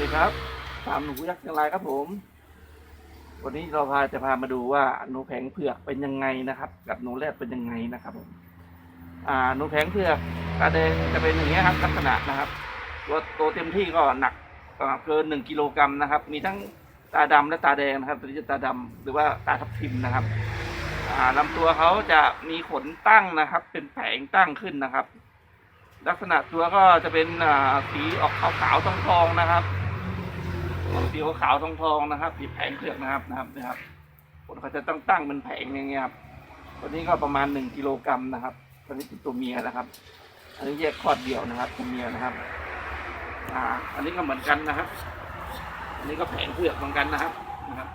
ดีครับตามหนูยักษ์เชียงรายครับผม วันนี้เราพาจะพามาดูว่าหนูแผงเผือกเป็นยังไงนะครับ กับหนูแรดเป็นยังไงนะครับผมอ่าหนูแผงเผือกตาแดงจะเป็นอย่างเงี้ครับลักษณะนะครับตัวโตเต็มที่ก็หนักเกินหนึ่งกิโลกรัมนะครับ มีทั้งตาดำและตาแดงนะครับตัวนี้จะตาดำหรือว่าตาทับทิมนะครับอ่าลำตัวเขาจะมีขนตั้งนะครับ เป็นแผงตั้งขึ้นนะครับ ลักษณะตัวก็จะเป็นสีออกขาวๆทองๆนะครับ สีขาวๆทองนะครับสีแผงเผือกนะครับนะครับนะครับขนเขาจะตั้งตั้งเป็นแผงอย่างเงี้ยครับตัวนี้ก็ประมาณหนึ่งกิโลกรัมนะครับตัวนี้เป็นตัวเมียนะครับ อันนี้แยกคลอดเดี่ยวนะครับตัวเมียนะครับ อ่า อันนี้ก็เหมือนกันนะครับ อันนี้ก็แผงเผือกเหมือนกันนะครับนะครับ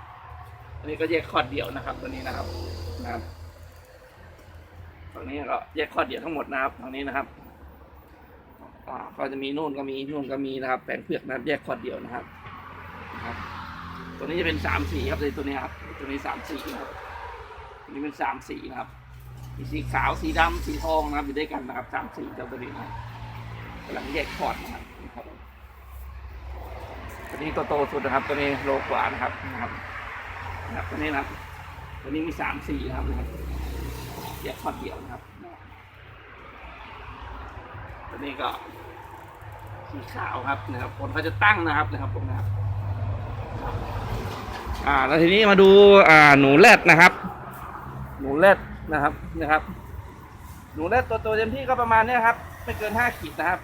อันนี้ก็แยกคลอดเดี่ยวนะครับ ตัวนี้นะครับนะครับตรงนี้ก็แยกคลอดเดี่ยวทั้งหมดนะครับตรงนี้นะครับอ่าก็จะมีนู่นก็มีนู่นก็มีนะครับแผงเผือกนะครับแยกคอดเดียวนะครับ ตัวนี้จะเป็นสามสีครับตัวนี้ครับ ตัวนี้สามสีครับตัวนี้เป็นสามสีนะครับ มีสีขาวสีดำสีทองนะครับอยู่ด้วยกันนะครับสามสีเจ้าตัวนี้นะกำลังแยกคอร์ดนะครับตัวนี้ตัวโตสุดนะครับ ตัวนี้โลกว่านะครับนะครับนะครับตัวนี้นะครับ ตัวนี้มีสามสีนะครับนะครับแยกคอร์ดเดียวนะครับ ตัวนี้ก็สีขาวครับนะครับคนเขาจะตั้งนะครับนะครับผมนะครับ อ่าแล้วทีนี้มาดูอ่าหนูแรดนะครับ หนูแรดนะครับนะครับ หนูแรดตัวตัวเต็มที่ก็ประมาณเนี้ยครับ ไม่เกินห้าขีดนะครับ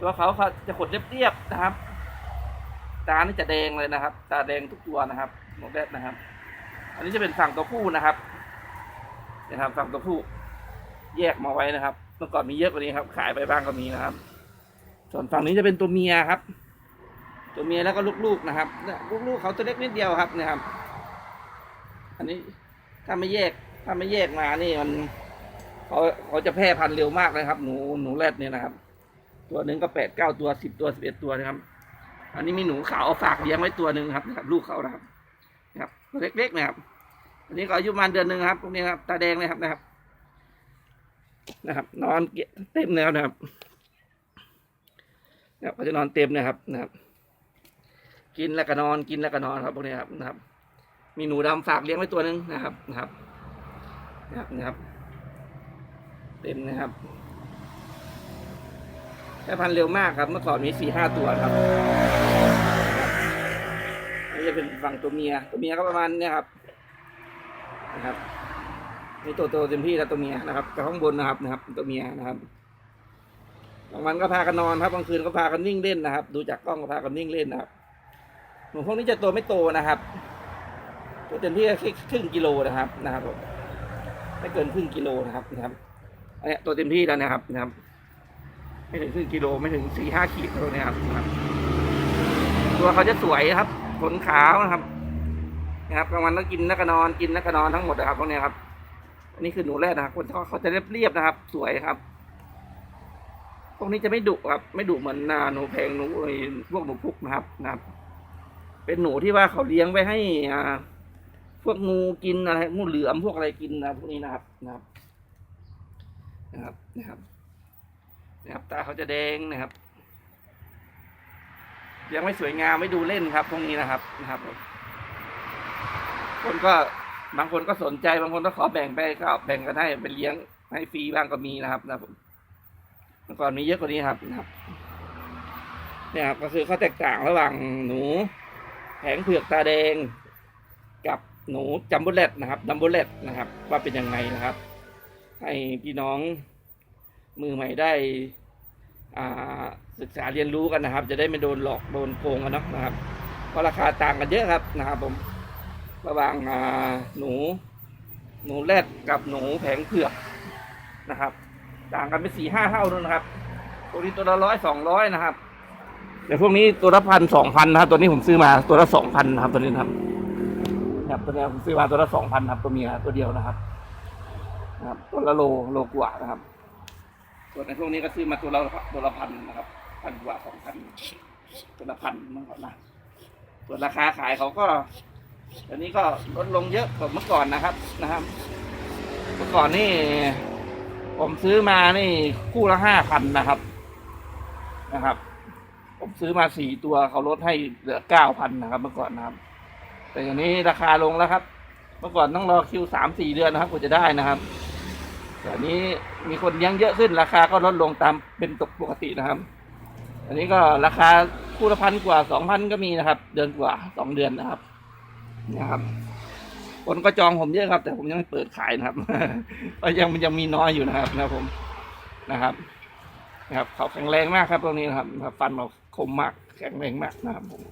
ตัวเขาเขาจะขดเรียบๆนะครับ ตานี่จะแดงเลยนะครับ ตาแดงทุกตัวนะครับ หนูแรดนะครับ อันนี้จะเป็นฝั่งตัวผู้นะครับนะครับฝั่งตัวผู้แยกมาไว้นะครับเมื่อก่อนมีเยอะกว่านี้ครับ ขายไปบ้างก็มีนะครับ ส่วนฝั่งนี้จะเป็นตัวเมียครับ ตัวเมียแล้วก็ลูกๆนะครับลูกๆเขาตัวเล็กนิดเดียวครับนะครับ อันนี้ถ้าไม่แยก ถ้าไม่แยกมานี่มันเขาเขาจะแพร่พันธุ์เร็วมากเลยครับ หนูหนูแรดเนี่ยนะครับ ตัวหนึ่งก็แปดเก้าตัวสิบตัวสิบเอ็ดตัวนะครับ อันนี้มีหนูขาวฝากเลี้ยงไว้ตัวหนึ่งครับนะครับ ลูกเขานะครับนะครับตัวเล็กๆนะครับ อันนี้ก็อายุประมาณเดือนหนึ่งครับพวกนี้ครับตาแดงเลยครับนะครับ นะครับ นอนเต็มแล้วนะครับนะครับเขาจะนอนเต็มนะครับนะครับ กินแล้วก็นอนกินแล้วก็นอนครับพวกนี้ครับนะครับ มีหนูดำฝากเลี้ยงไว้ตัวหนึ่งนะครับนะครับนะครับนะครับ เต็มนะครับแค่พันธุ์เร็วมากครับ เมื่อก่อนมีสี่ห้าตัวครับอันนี้จะเป็นฝั่งตัวเมีย ตัวเมียก็ประมาณเนี้ยครับนะครับนี่ตัวโตเต็มที่แล้วตัวเมียนะครับแต่ข้างบนนะครับนะครับ ตัวเมียนะครับบางวันก็พากันนอนครับบางคืนก็พากันนิ่งเล่นนะครับ ดูจากกล้องก็พากันนิ่งเล่นนะครับ นูพวกนี้จะโตไม่โตนะครับตัวเต็มที่แค่ครึ่งกิโลนะครับนะครับผมไม่เกินครึ่งกิโลนะครับนะครับอันนี้ตัวเต็มที่แล้วนะครับนะครับ ไม่ถึงครึ่งกิโลไม่ถึงสี่ห้าขีดตัวนี้ยครับนะครับ ตัวเขาจะสวยครับขนขาวนะครับ นะครับกลางวันก็กินแล้วก็นอนกินแล้วก็นอนทั้งหมดนะครับพวกนี้ครับอันนี้คือหนูแรดนะครับคนเขาจะเรียบเรียบๆนะครับ สวยครับพวกนี้จะไม่ดุครับ ไม่ดุเหมือนนาหนูแพงหนูพวกหนูพุกนะครับนะครับ เป็นหนูที่ว่าเขาเลี้ยงไว้ให้อ่าพวกงูกินอะไรงูเหลือมพวกอะไรกินนะพวกนี้นะครับนะครับ นะครับนะครับนะครับตาเขาจะแดงนะครับยังไม่สวยงามไม่ดูเล่นครับพวกนี้นะครับนะครับ คนก็บางคนก็สนใจบางคนก็ขอแบ่งไปก็แบ่งกันให้ไปเลี้ยงให้ฟรีบ้างก็มีนะครับนะผมเมื่อก่อนมีเยอะกว่านี้ครับนะครับเนี่ยครับก็คือข้อแตกต่างระหว่างหนู แผงเผือกตาแดง กับหนูจัมโบเลตนะครับดัมโบเลตนะครับ ว่าเป็นยังไงนะครับ ให้พี่น้องมือใหม่ได้ศึกษาเรียนรู้กันนะครับ จะได้ไม่โดนหลอกโดนโกงกันนะครับเพราะราคาต่างกันเยอะครับนะครับผมระหว่างหนู หนูแรดกับหนูแผงเผือกนะครับ ต่างกันเป็นสี่ห้าเท่านู่นนะครับตัวนี้ตัวละร้อยสองร้อยนะครับ เดี๋ยวพวกนี้ตัวละพันสองพันนะครับ ตัวนี้ผมซื้อมาตัวละสองพันครับตัวนี้นะครับนะครับตัวนี้ผมซื้อมาตัวละสองพันครับตัวเมียตัวเดียวนะครับนะครับ ตัวละโลโลกว่านะครับส่วนในพวกนี้ก็ซื้อมาตัวละตัวละพันนะครับพันกว่าสองพันตัวละพันมั้งครับนะส่วนราคาขายเขาก็ตอนนี้ก็ลดลงเยอะกว่าเมื่อก่อนนะครับนะครับ เมื่อก่อนนี่ ผมซื้อมานี่คู่ละห้าพันนะครับนะครับ ผมซื้อมาสี่ตัวเขาลดให้เหลือเก้าพันนะครับ เมื่อก่อนนะครับ แต่อย่างนี้ราคาลงแล้วครับ เมื่อก่อนต้องรอคิวสามสี่เดือนนะครับกว่าจะได้นะครับแต่อันนี้มีคนเลี้ยงเยอะขึ้น ราคาก็ลดลงตามเป็นตกปกตินะครับ อันนี้ก็ราคาคู่ละพันกว่าสองพันก็มีนะครับ เดือนกว่าสองเดือนนะครับนะครับ คนก็จองผมเยอะครับ แต่ผมยังไม่เปิดขายนะครับเพราะยังมันยังมีน้อยอยู่นะครับ นะครับผมนะครับนะครับเขาแข็งแรงมากครับตรงนี้นะครับฟันเรา คมมากแข็งแรงมากนะครับผม